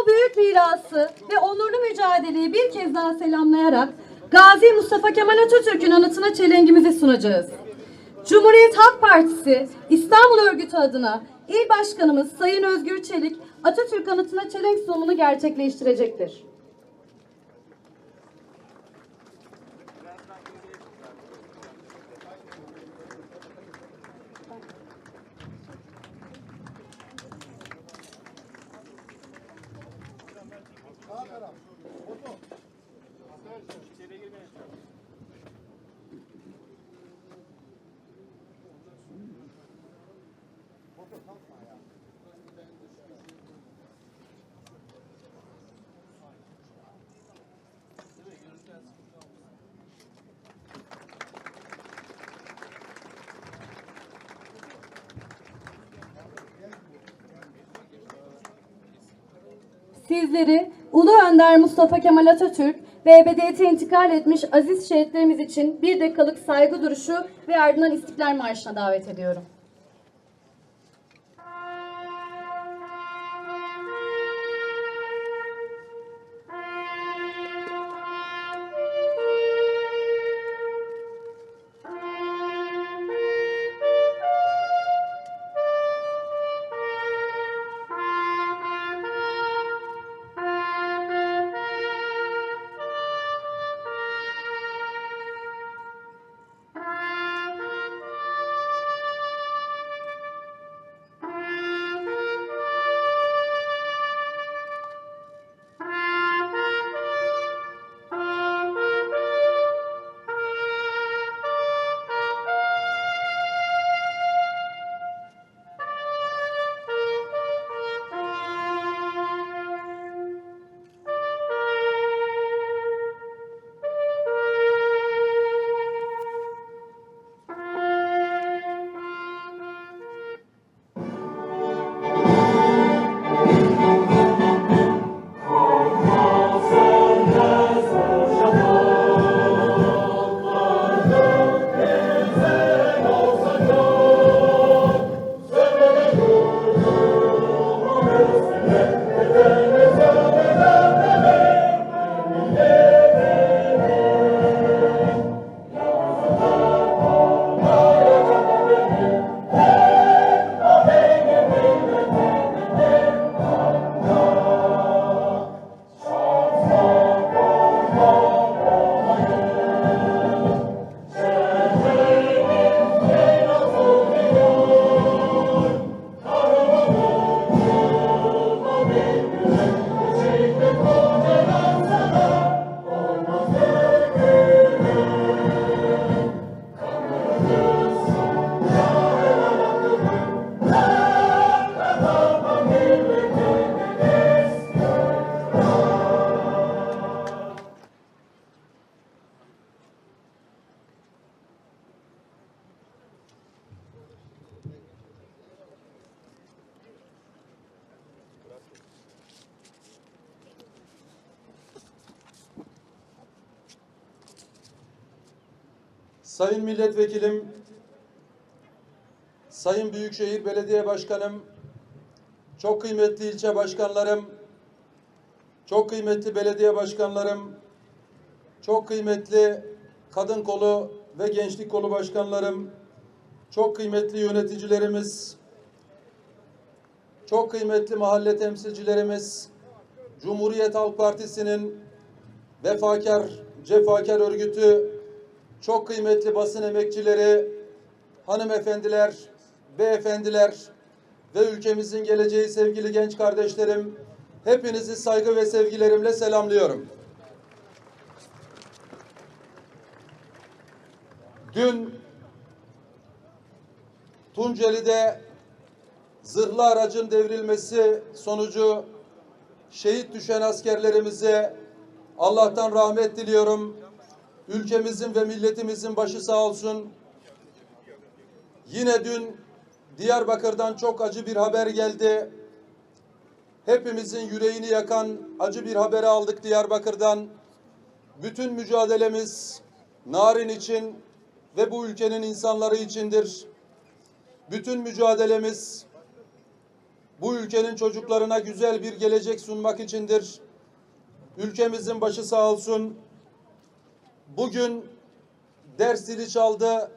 Bu büyük mirası ve onurlu mücadeleyi bir kez daha selamlayarak Gazi Mustafa Kemal Atatürk'ün anıtına çelengimizi sunacağız. Cumhuriyet Halk Partisi İstanbul Örgütü adına İl Başkanımız Sayın Özgür Çelik Atatürk anıtına çelenk sunumunu gerçekleştirecektir. Sizleri Ulu Önder Mustafa Kemal Atatürk ve ebediyete intikal etmiş aziz şehitlerimiz için bir dakikalık saygı duruşu ve ardından İstiklal Marşı'na davet ediyorum. Sayın Milletvekilim, Sayın Büyükşehir Belediye Başkanım, çok kıymetli ilçe başkanlarım, çok kıymetli belediye başkanlarım, çok kıymetli kadın kolu ve gençlik kolu başkanlarım, çok kıymetli yöneticilerimiz, çok kıymetli mahalle temsilcilerimiz, Cumhuriyet Halk Partisi'nin vefakar, cefakar örgütü, çok kıymetli basın emekçileri, hanımefendiler, beyefendiler ve ülkemizin geleceği sevgili genç kardeşlerim, hepinizi saygı ve sevgilerimle selamlıyorum. Dün Tunceli'de zırhlı aracın devrilmesi sonucu şehit düşen askerlerimize Allah'tan rahmet diliyorum. Ülkemizin ve milletimizin başı sağ olsun. Yine dün Diyarbakır'dan çok acı bir haber geldi. Hepimizin yüreğini yakan acı bir haberi aldık Diyarbakır'dan. Bütün mücadelemiz Narin için ve bu ülkenin insanları içindir. Bütün mücadelemiz bu ülkenin çocuklarına güzel bir gelecek sunmak içindir. Ülkemizin başı sağ olsun. Bugün ders zili çaldı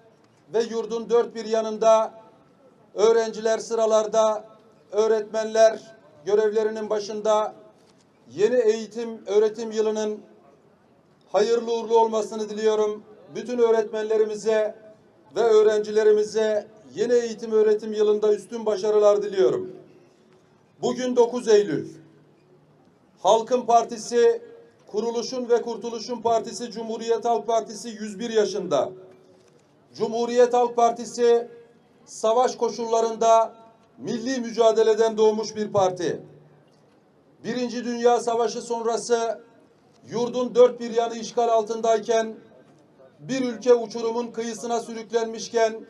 ve yurdun dört bir yanında öğrenciler sıralarda, öğretmenler görevlerinin başında yeni eğitim öğretim yılının hayırlı uğurlu olmasını diliyorum. Bütün öğretmenlerimize ve öğrencilerimize yeni eğitim öğretim yılında üstün başarılar diliyorum. Bugün 9 Eylül. Halkın Partisi, Kuruluşun ve Kurtuluşun Partisi Cumhuriyet Halk Partisi 101 yaşında. Cumhuriyet Halk Partisi savaş koşullarında milli mücadeleden doğmuş bir parti. Birinci Dünya Savaşı sonrası yurdun dört bir yanı işgal altındayken bir ülke uçurumun kıyısına sürüklenmişken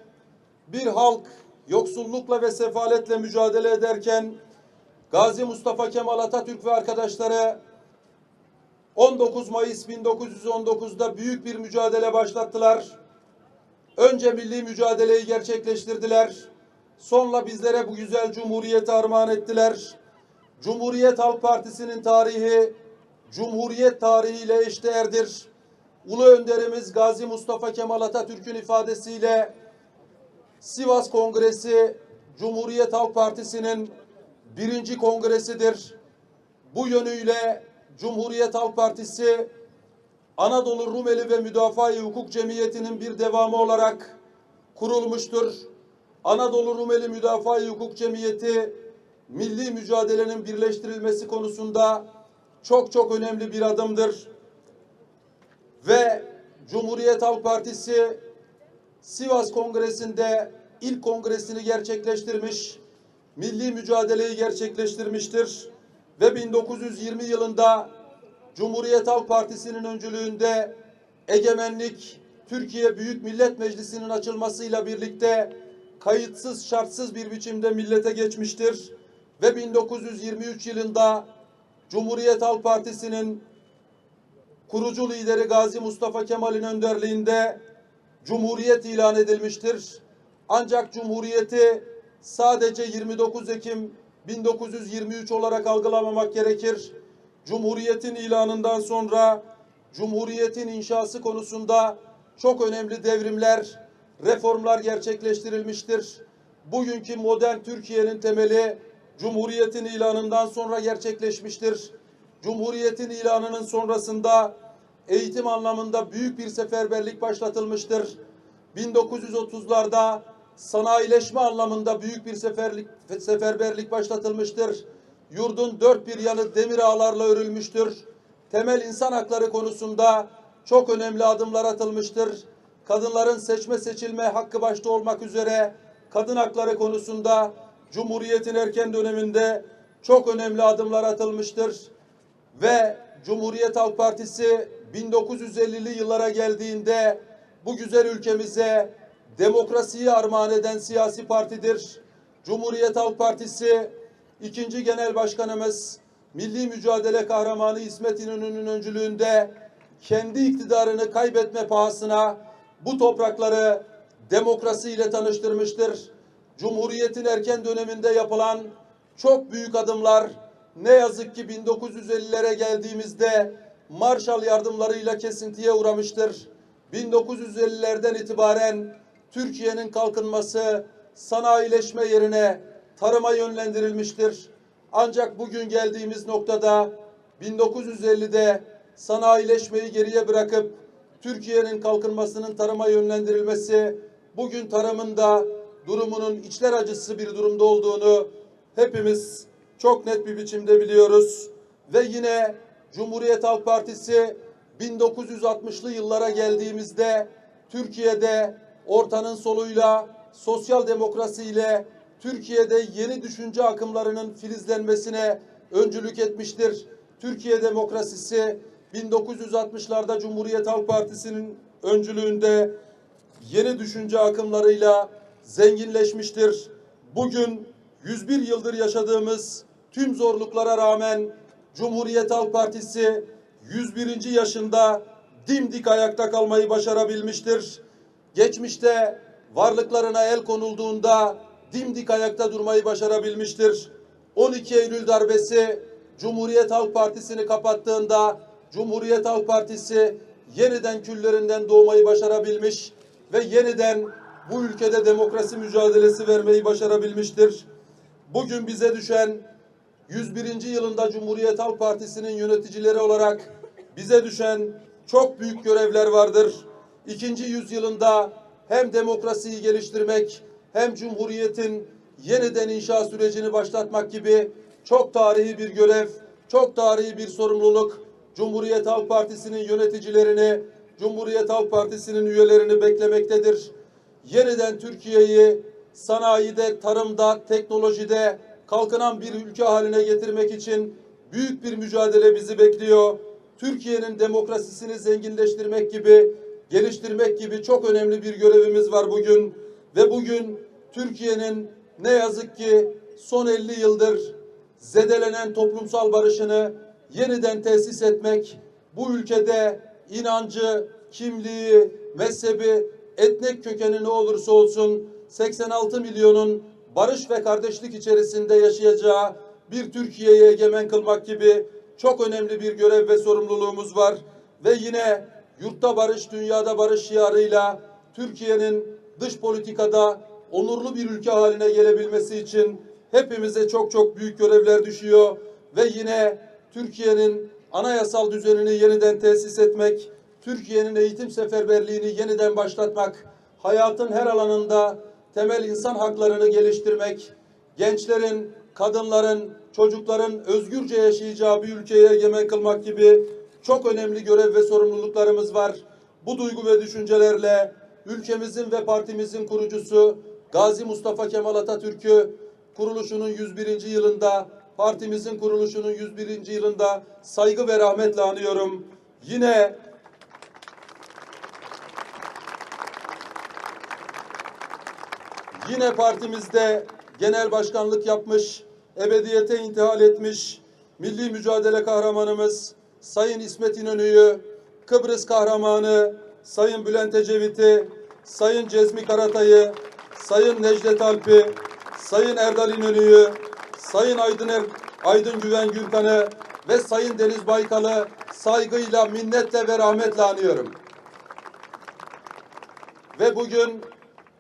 bir halk yoksullukla ve sefaletle mücadele ederken Gazi Mustafa Kemal Atatürk ve arkadaşları 19 Mayıs 1919'da büyük bir mücadele başlattılar. Önce milli mücadeleyi gerçekleştirdiler. Sonra bizlere bu güzel cumhuriyeti armağan ettiler. Cumhuriyet Halk Partisi'nin tarihi Cumhuriyet tarihiyle eşdeğerdir. Ulu önderimiz Gazi Mustafa Kemal Atatürk'ün ifadesiyle Sivas Kongresi Cumhuriyet Halk Partisi'nin birinci kongresidir. Bu yönüyle Cumhuriyet Halk Partisi Anadolu Rumeli ve Müdafaa-i Hukuk Cemiyeti'nin bir devamı olarak kurulmuştur. Anadolu Rumeli Müdafaa-i Hukuk Cemiyeti milli mücadelenin birleştirilmesi konusunda çok çok önemli bir adımdır. Ve Cumhuriyet Halk Partisi Sivas Kongresi'nde ilk kongresini gerçekleştirmiş, milli mücadeleyi gerçekleştirmiştir. Ve 1920 yılında Cumhuriyet Halk Partisi'nin öncülüğünde egemenlik Türkiye Büyük Millet Meclisi'nin açılmasıyla birlikte kayıtsız şartsız bir biçimde millete geçmiştir. Ve 1923 yılında Cumhuriyet Halk Partisi'nin kurucu lideri Gazi Mustafa Kemal'in önderliğinde Cumhuriyet ilan edilmiştir. Ancak Cumhuriyeti sadece 29 Ekim 1923 olarak algılamamak gerekir. Cumhuriyetin ilanından sonra Cumhuriyetin inşası konusunda çok önemli devrimler, reformlar gerçekleştirilmiştir. Bugünkü modern Türkiye'nin temeli Cumhuriyetin ilanından sonra gerçekleşmiştir. Cumhuriyetin ilanının sonrasında eğitim anlamında büyük bir seferberlik başlatılmıştır. 1930'larda sanayileşme anlamında büyük bir seferlik, seferberlik başlatılmıştır. Yurdun dört bir yanı demir ağlarla örülmüştür. Temel insan hakları konusunda çok önemli adımlar atılmıştır. Kadınların seçme seçilme hakkı başta olmak üzere kadın hakları konusunda Cumhuriyet'in erken döneminde çok önemli adımlar atılmıştır. Ve Cumhuriyet Halk Partisi 1950'li yıllara geldiğinde bu güzel ülkemize demokrasiyi armağan eden siyasi partidir. Cumhuriyet Halk Partisi ikinci genel başkanımız Milli Mücadele Kahramanı İsmet İnönü'nün öncülüğünde kendi iktidarını kaybetme pahasına bu toprakları demokrasiyle tanıştırmıştır. Cumhuriyetin erken döneminde yapılan çok büyük adımlar ne yazık ki 1950'lere geldiğimizde Marshall yardımlarıyla kesintiye uğramıştır. 1950'lerden itibaren Türkiye'nin kalkınması sanayileşme yerine tarıma yönlendirilmiştir. Ancak bugün geldiğimiz noktada 1950'de sanayileşmeyi geriye bırakıp Türkiye'nin kalkınmasının tarıma yönlendirilmesi bugün tarımın da durumunun içler acısı bir durumda olduğunu hepimiz çok net bir biçimde biliyoruz. Ve yine Cumhuriyet Halk Partisi 1960'lı yıllara geldiğimizde Türkiye'de ortanın soluyla sosyal demokrasiyle Türkiye'de yeni düşünce akımlarının filizlenmesine öncülük etmiştir. Türkiye demokrasisi 1960'larda Cumhuriyet Halk Partisi'nin öncülüğünde yeni düşünce akımlarıyla zenginleşmiştir. Bugün 101 yıldır yaşadığımız tüm zorluklara rağmen Cumhuriyet Halk Partisi 101. yaşında dimdik ayakta kalmayı başarabilmiştir. Geçmişte varlıklarına el konulduğunda dimdik ayakta durmayı başarabilmiştir. 12 Eylül darbesi Cumhuriyet Halk Partisi'ni kapattığında Cumhuriyet Halk Partisi yeniden küllerinden doğmayı başarabilmiş ve yeniden bu ülkede demokrasi mücadelesi vermeyi başarabilmiştir. Bugün bize düşen 101. yılında Cumhuriyet Halk Partisi'nin yöneticileri olarak bize düşen çok büyük görevler vardır. İkinci yüzyılında hem demokrasiyi geliştirmek hem Cumhuriyet'in yeniden inşa sürecini başlatmak gibi çok tarihi bir görev, çok tarihi bir sorumluluk Cumhuriyet Halk Partisi'nin yöneticilerini, Cumhuriyet Halk Partisi'nin üyelerini beklemektedir. Yeniden Türkiye'yi sanayide, tarımda, teknolojide kalkınan bir ülke haline getirmek için büyük bir mücadele bizi bekliyor. Türkiye'nin demokrasisini zenginleştirmek gibi, geliştirmek gibi çok önemli bir görevimiz var bugün. Ve bugün Türkiye'nin ne yazık ki son 50 yıldır zedelenen toplumsal barışını yeniden tesis etmek, bu ülkede inancı, kimliği, mezhebi, etnik kökeni ne olursa olsun 86 milyonun barış ve kardeşlik içerisinde yaşayacağı bir Türkiye'yi egemen kılmak gibi çok önemli bir görev ve sorumluluğumuz var. Ve yine yurtta barış, dünyada barış şiarıyla Türkiye'nin dış politikada onurlu bir ülke haline gelebilmesi için hepimize çok çok büyük görevler düşüyor. Ve yine Türkiye'nin anayasal düzenini yeniden tesis etmek, Türkiye'nin eğitim seferberliğini yeniden başlatmak, hayatın her alanında temel insan haklarını geliştirmek, gençlerin, kadınların, çocukların özgürce yaşayacağı bir ülkeye egemen kılmak gibi çok önemli görev ve sorumluluklarımız var. Bu duygu ve düşüncelerle ülkemizin ve partimizin kurucusu Gazi Mustafa Kemal Atatürk'ü kuruluşunun 101. yılında, partimizin kuruluşunun 101. yılında saygı ve rahmetle anıyorum. Yine Yine partimizde genel başkanlık yapmış, ebediyete intihal etmiş milli mücadele kahramanımız Sayın İsmet İnönü'yü, Kıbrıs kahramanı Sayın Bülent Ecevit'i, Sayın Cezmi Karatay'ı, Sayın Necdet Alp'i, Sayın Erdal İnönü'yü, Sayın Aydın, er, Aydın Güven Gürkan'ı ve Sayın Deniz Baykal'ı saygıyla, minnetle ve rahmetle anıyorum. Ve bugün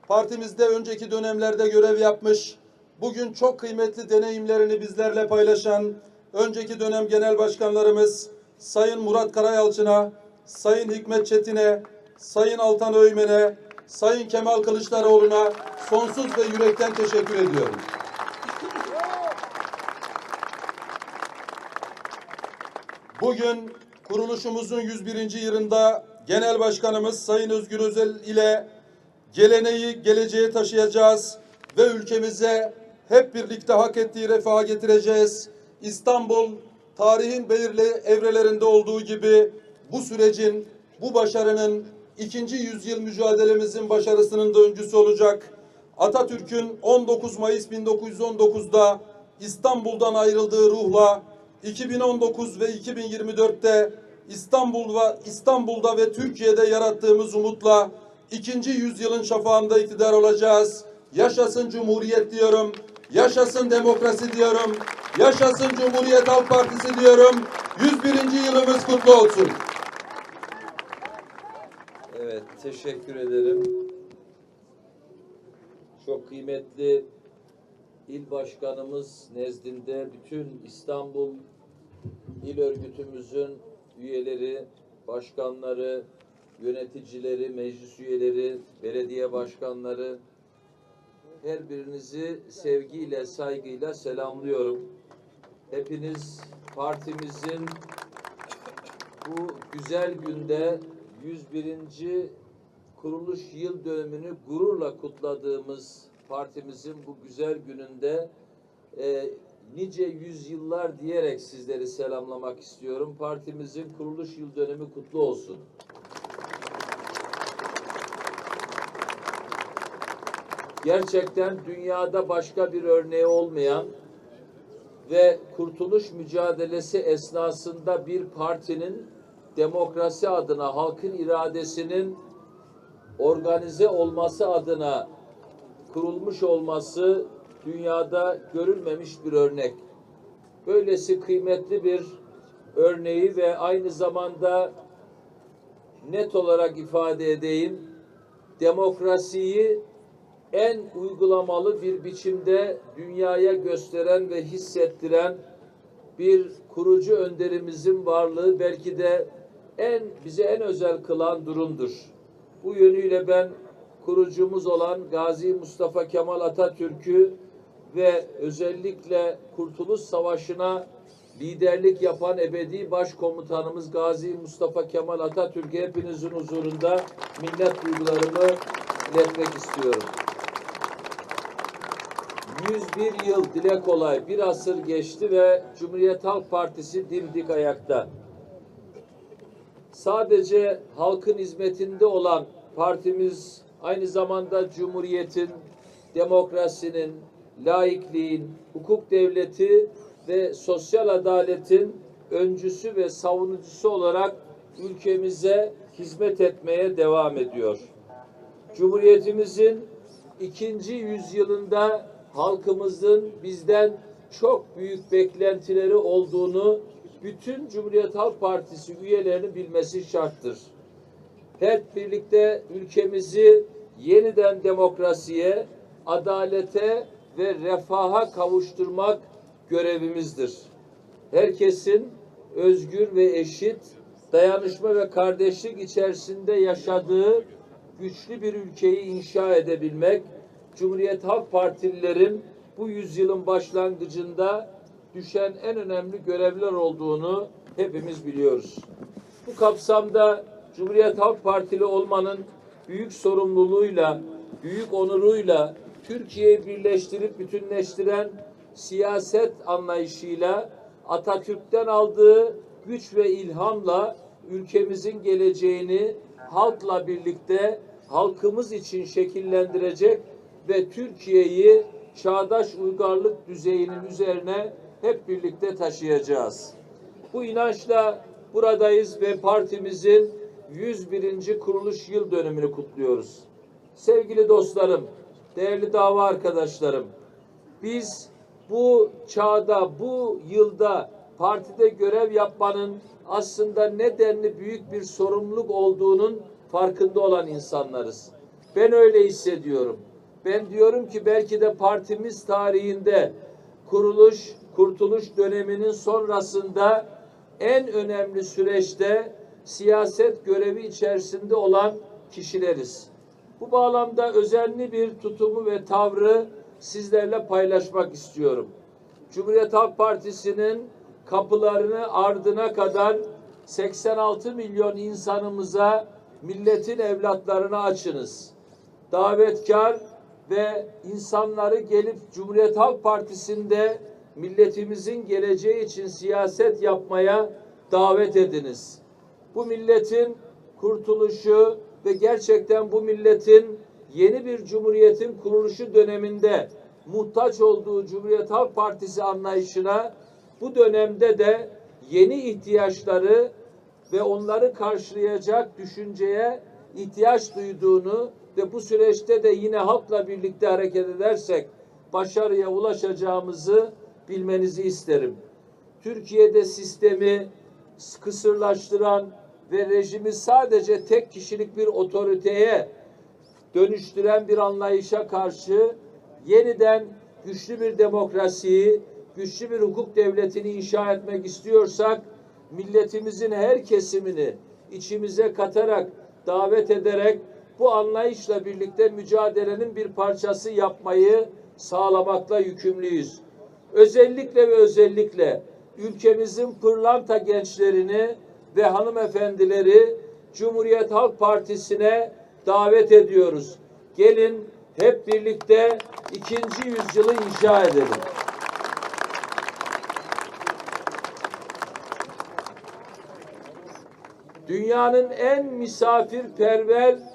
partimizde önceki dönemlerde görev yapmış, bugün çok kıymetli deneyimlerini bizlerle paylaşan önceki dönem genel başkanlarımız Sayın Murat Karayalçın'a, Sayın Hikmet Çetin'e, Sayın Altan Öğmen'e, Sayın Kemal Kılıçdaroğlu'na sonsuz ve yürekten teşekkür ediyorum. Bugün kuruluşumuzun 101. yılında Genel Başkanımız Sayın Özgür Özel ile geleneği geleceğe taşıyacağız ve ülkemize hep birlikte hak ettiği refaha getireceğiz. İstanbul tarihin belirli evrelerinde olduğu gibi bu sürecin, bu başarının ikinci yüzyıl mücadelemizin başarısının da öncüsü olacak. Atatürk'ün 19 Mayıs 1919'da İstanbul'dan ayrıldığı ruhla 2019 ve 2024'te İstanbul'da, İstanbul'da ve Türkiye'de yarattığımız umutla ikinci yüzyılın şafağında iktidar olacağız. Yaşasın Cumhuriyet diyorum. Yaşasın demokrasi diyorum. Yaşasın Cumhuriyet Halk Partisi diyorum. 101. yılımız kutlu olsun. Evet, teşekkür ederim. Çok kıymetli il başkanımız nezdinde bütün İstanbul İl Örgütümüzün üyeleri, başkanları, yöneticileri, meclis üyeleri, belediye başkanları her birinizi sevgiyle, saygıyla selamlıyorum. Hepiniz partimizin bu güzel günde 101. kuruluş yıl dönümünü gururla kutladığımız partimizin bu güzel gününde e, nice yüzyıllar diyerek sizleri selamlamak istiyorum. Partimizin kuruluş yıl dönümü kutlu olsun. Gerçekten dünyada başka bir örneği olmayan ve kurtuluş mücadelesi esnasında bir partinin demokrasi adına halkın iradesinin organize olması adına kurulmuş olması dünyada görülmemiş bir örnek. Böylesi kıymetli bir örneği ve aynı zamanda net olarak ifade edeyim, demokrasiyi en uygulamalı bir biçimde dünyaya gösteren ve hissettiren bir kurucu önderimizin varlığı belki de en bize en özel kılan durumdur. Bu yönüyle ben kurucumuz olan Gazi Mustafa Kemal Atatürk'ü ve özellikle Kurtuluş Savaşı'na liderlik yapan ebedi başkomutanımız Gazi Mustafa Kemal Atatürk'e hepinizin huzurunda minnet duygularımı iletmek istiyorum. 101 yıl dile kolay bir asır geçti ve Cumhuriyet Halk Partisi dimdik ayakta. Sadece halkın hizmetinde olan partimiz aynı zamanda Cumhuriyet'in, demokrasinin, laikliğin, hukuk devleti ve sosyal adaletin öncüsü ve savunucusu olarak ülkemize hizmet etmeye devam ediyor. Cumhuriyetimizin ikinci yüzyılında halkımızın bizden çok büyük beklentileri olduğunu bütün Cumhuriyet Halk Partisi üyelerinin bilmesi şarttır. Hep birlikte ülkemizi yeniden demokrasiye, adalete ve refaha kavuşturmak görevimizdir. Herkesin özgür ve eşit, dayanışma ve kardeşlik içerisinde yaşadığı güçlü bir ülkeyi inşa edebilmek, Cumhuriyet Halk Partililerin bu yüzyılın başlangıcında düşen en önemli görevler olduğunu hepimiz biliyoruz. Bu kapsamda Cumhuriyet Halk Partili olmanın büyük sorumluluğuyla, büyük onuruyla Türkiye'yi birleştirip bütünleştiren siyaset anlayışıyla Atatürk'ten aldığı güç ve ilhamla ülkemizin geleceğini halkla birlikte halkımız için şekillendirecek ve Türkiye'yi çağdaş uygarlık düzeyinin üzerine hep birlikte taşıyacağız. Bu inançla buradayız ve partimizin 101. kuruluş yıl dönümünü kutluyoruz. Sevgili dostlarım, değerli dava arkadaşlarım, biz bu çağda, bu yılda partide görev yapmanın aslında ne denli büyük bir sorumluluk olduğunun farkında olan insanlarız. Ben öyle hissediyorum. Ben diyorum ki belki de partimiz tarihinde kuruluş, kurtuluş döneminin sonrasında en önemli süreçte siyaset görevi içerisinde olan kişileriz. Bu bağlamda özenli bir tutumu ve tavrı sizlerle paylaşmak istiyorum. Cumhuriyet Halk Partisi'nin kapılarını ardına kadar 86 milyon insanımıza milletin evlatlarına açınız. Davetkar ve insanları gelip Cumhuriyet Halk Partisi'nde milletimizin geleceği için siyaset yapmaya davet ediniz. Bu milletin kurtuluşu ve gerçekten bu milletin yeni bir cumhuriyetin kuruluşu döneminde muhtaç olduğu Cumhuriyet Halk Partisi anlayışına bu dönemde de yeni ihtiyaçları ve onları karşılayacak düşünceye ihtiyaç duyduğunu ve bu süreçte de yine halkla birlikte hareket edersek başarıya ulaşacağımızı bilmenizi isterim. Türkiye'de sistemi kısırlaştıran ve rejimi sadece tek kişilik bir otoriteye dönüştüren bir anlayışa karşı yeniden güçlü bir demokrasiyi, güçlü bir hukuk devletini inşa etmek istiyorsak milletimizin her kesimini içimize katarak, davet ederek bu anlayışla birlikte mücadelenin bir parçası yapmayı sağlamakla yükümlüyüz. Özellikle ve özellikle ülkemizin pırlanta gençlerini ve hanımefendileri Cumhuriyet Halk Partisi'ne davet ediyoruz. Gelin hep birlikte ikinci yüzyılı inşa edelim. Dünyanın en misafirperver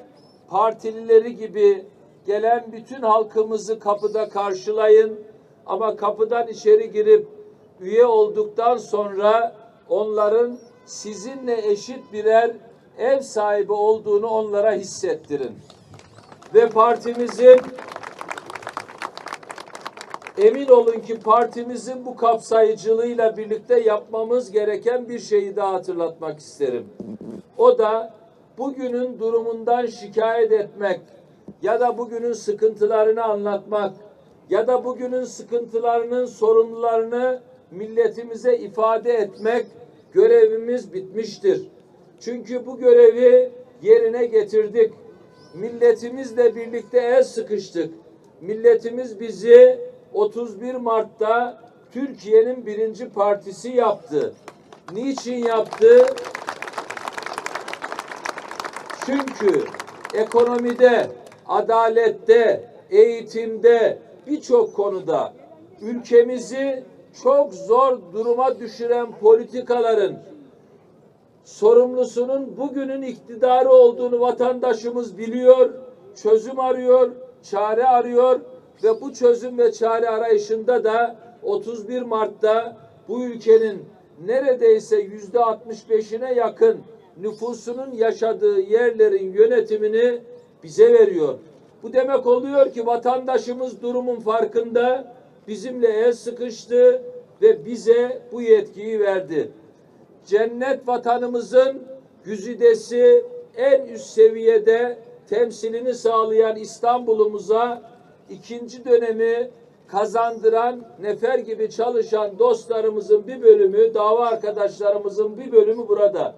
partilileri gibi gelen bütün halkımızı kapıda karşılayın ama kapıdan içeri girip üye olduktan sonra onların sizinle eşit birer ev sahibi olduğunu onlara hissettirin. Ve partimizin emin olun ki partimizin bu kapsayıcılığıyla birlikte yapmamız gereken bir şeyi daha hatırlatmak isterim. O da bugünün durumundan şikayet etmek ya da bugünün sıkıntılarını anlatmak ya da bugünün sıkıntılarının sorunlarını milletimize ifade etmek görevimiz bitmiştir. Çünkü bu görevi yerine getirdik. Milletimizle birlikte el sıkıştık. Milletimiz bizi 31 Mart'ta Türkiye'nin birinci partisi yaptı. Niçin yaptı? Çünkü ekonomide, adalette, eğitimde birçok konuda ülkemizi çok zor duruma düşüren politikaların sorumlusunun bugünün iktidarı olduğunu vatandaşımız biliyor, çözüm arıyor, çare arıyor ve bu çözüm ve çare arayışında da 31 Mart'ta bu ülkenin neredeyse yüzde 65'ine yakın nüfusunun yaşadığı yerlerin yönetimini bize veriyor. Bu demek oluyor ki vatandaşımız durumun farkında, bizimle el sıkıştı ve bize bu yetkiyi verdi cennet vatanımızın güzidesi en üst seviyede temsilini sağlayan İstanbul'umuza ikinci dönemi kazandıran nefer gibi çalışan dostlarımızın bir bölümü, dava arkadaşlarımızın bir bölümü burada.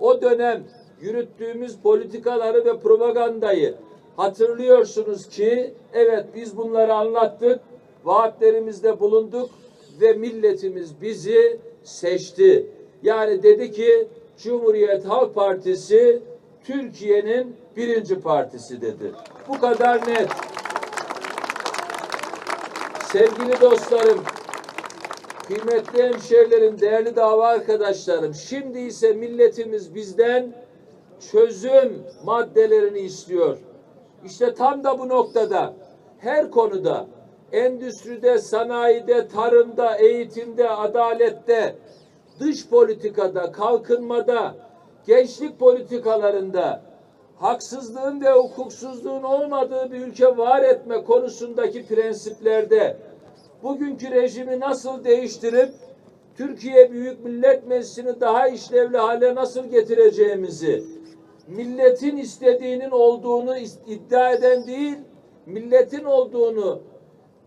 O dönem yürüttüğümüz politikaları ve propagandayı hatırlıyorsunuz ki evet biz bunları anlattık, vaatlerimizde bulunduk ve milletimiz bizi seçti. Yani dedi ki Cumhuriyet Halk Partisi Türkiye'nin birinci partisi dedi. Bu kadar net. Sevgili dostlarım, kıymetli hemşehrilerim, değerli dava arkadaşlarım, şimdi ise milletimiz bizden çözüm maddelerini istiyor. İşte tam da bu noktada her konuda endüstride, sanayide, tarımda, eğitimde, adalette, dış politikada, kalkınmada, gençlik politikalarında haksızlığın ve hukuksuzluğun olmadığı bir ülke var etme konusundaki prensiplerde bugünkü rejimi nasıl değiştirip Türkiye Büyük Millet Meclisi'ni daha işlevli hale nasıl getireceğimizi milletin istediğinin olduğunu iddia eden değil, milletin olduğunu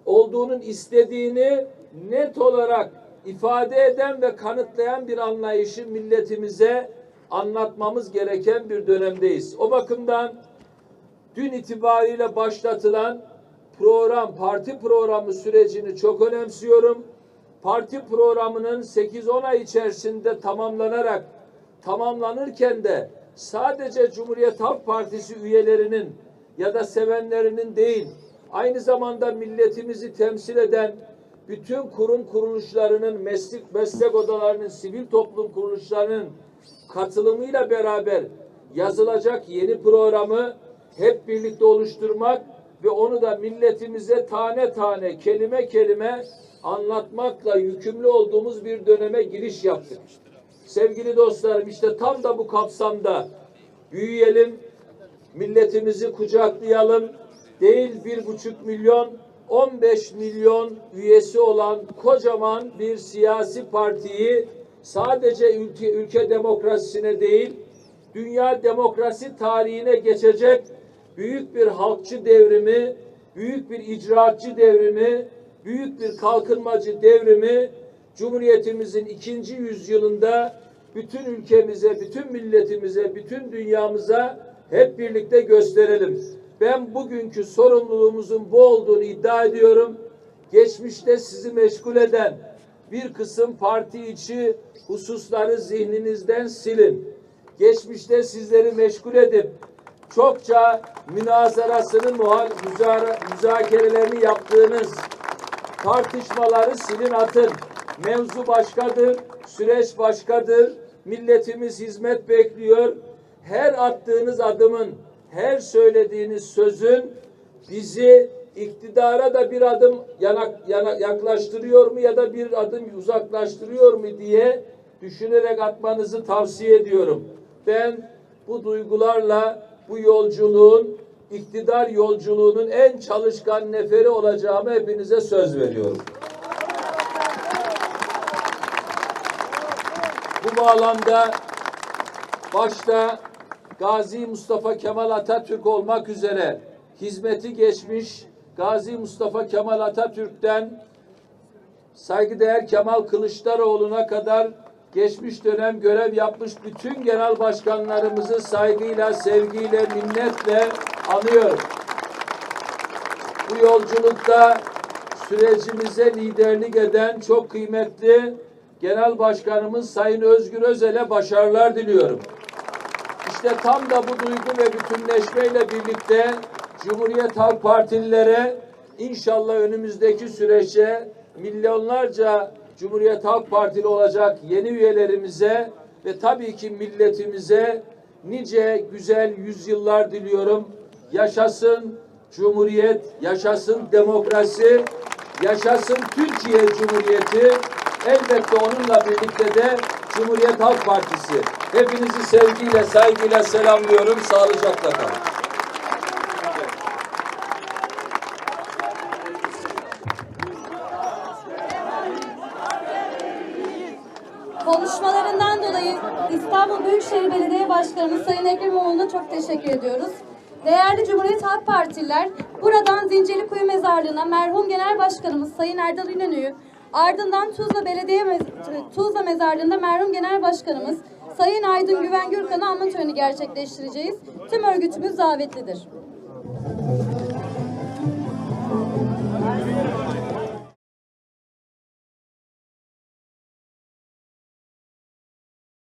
olduğunun istediğini net olarak ifade eden ve kanıtlayan bir anlayışı milletimize anlatmamız gereken bir dönemdeyiz. O bakımdan dün itibariyle başlatılan program, parti programı sürecini çok önemsiyorum. Parti programının 8-10 ay içerisinde tamamlanarak tamamlanırken de sadece Cumhuriyet Halk Partisi üyelerinin ya da sevenlerinin değil, aynı zamanda milletimizi temsil eden bütün kurum kuruluşlarının, meslek, meslek odalarının, sivil toplum kuruluşlarının katılımıyla beraber yazılacak yeni programı hep birlikte oluşturmak ve onu da milletimize tane tane, kelime kelime anlatmakla yükümlü olduğumuz bir döneme giriş yaptık. Sevgili dostlarım işte tam da bu kapsamda büyüyelim, milletimizi kucaklayalım. Değil bir buçuk milyon, 15 milyon üyesi olan kocaman bir siyasi partiyi sadece ülke, ülke demokrasisine değil, dünya demokrasi tarihine geçecek büyük bir halkçı devrimi, büyük bir icraatçı devrimi, büyük bir kalkınmacı devrimi Cumhuriyetimizin ikinci yüzyılında bütün ülkemize, bütün milletimize, bütün dünyamıza hep birlikte gösterelim. Ben bugünkü sorumluluğumuzun bu olduğunu iddia ediyorum. Geçmişte sizi meşgul eden bir kısım parti içi hususları zihninizden silin. Geçmişte sizleri meşgul edip çokça münazarasını, muha- müzara- müzakerelerini yaptığınız tartışmaları silin atın. Mevzu başkadır, süreç başkadır. Milletimiz hizmet bekliyor. Her attığınız adımın, her söylediğiniz sözün bizi iktidara da bir adım yanak, yana- yaklaştırıyor mu ya da bir adım uzaklaştırıyor mu diye düşünerek atmanızı tavsiye ediyorum. Ben bu duygularla bu yolculuğun iktidar yolculuğunun en çalışkan neferi olacağımı hepinize söz veriyorum. Bu bağlamda başta Gazi Mustafa Kemal Atatürk olmak üzere hizmeti geçmiş Gazi Mustafa Kemal Atatürk'ten saygıdeğer Kemal Kılıçdaroğlu'na kadar geçmiş dönem görev yapmış bütün genel başkanlarımızı saygıyla, sevgiyle, minnetle anıyorum. Bu yolculukta sürecimize liderlik eden çok kıymetli Genel Başkanımız Sayın Özgür Özel'e başarılar diliyorum. İşte tam da bu duygu ve bütünleşmeyle birlikte Cumhuriyet Halk Partililere inşallah önümüzdeki süreçte milyonlarca Cumhuriyet Halk Partili olacak yeni üyelerimize ve tabii ki milletimize nice güzel yüzyıllar diliyorum. Yaşasın Cumhuriyet, yaşasın demokrasi, yaşasın Türkiye Cumhuriyeti. Elbette onunla birlikte de Cumhuriyet Halk Partisi. Hepinizi sevgiyle, saygıyla selamlıyorum. Sağlıcakla kalın. Büyükşehir Belediye Başkanımız Sayın Ekrem İmamoğlu'na çok teşekkür ediyoruz. Değerli Cumhuriyet Halk Partililer, buradan Zincirlikuyu Mezarlığı'na merhum Genel Başkanımız Sayın Erdal İnönü'yü, ardından Tuzla Belediye Mez- Tuzla Mezarlığı'nda merhum Genel Başkanımız Sayın Aydın Güven Gürkan'ı anma töreni gerçekleştireceğiz. Tüm örgütümüz davetlidir.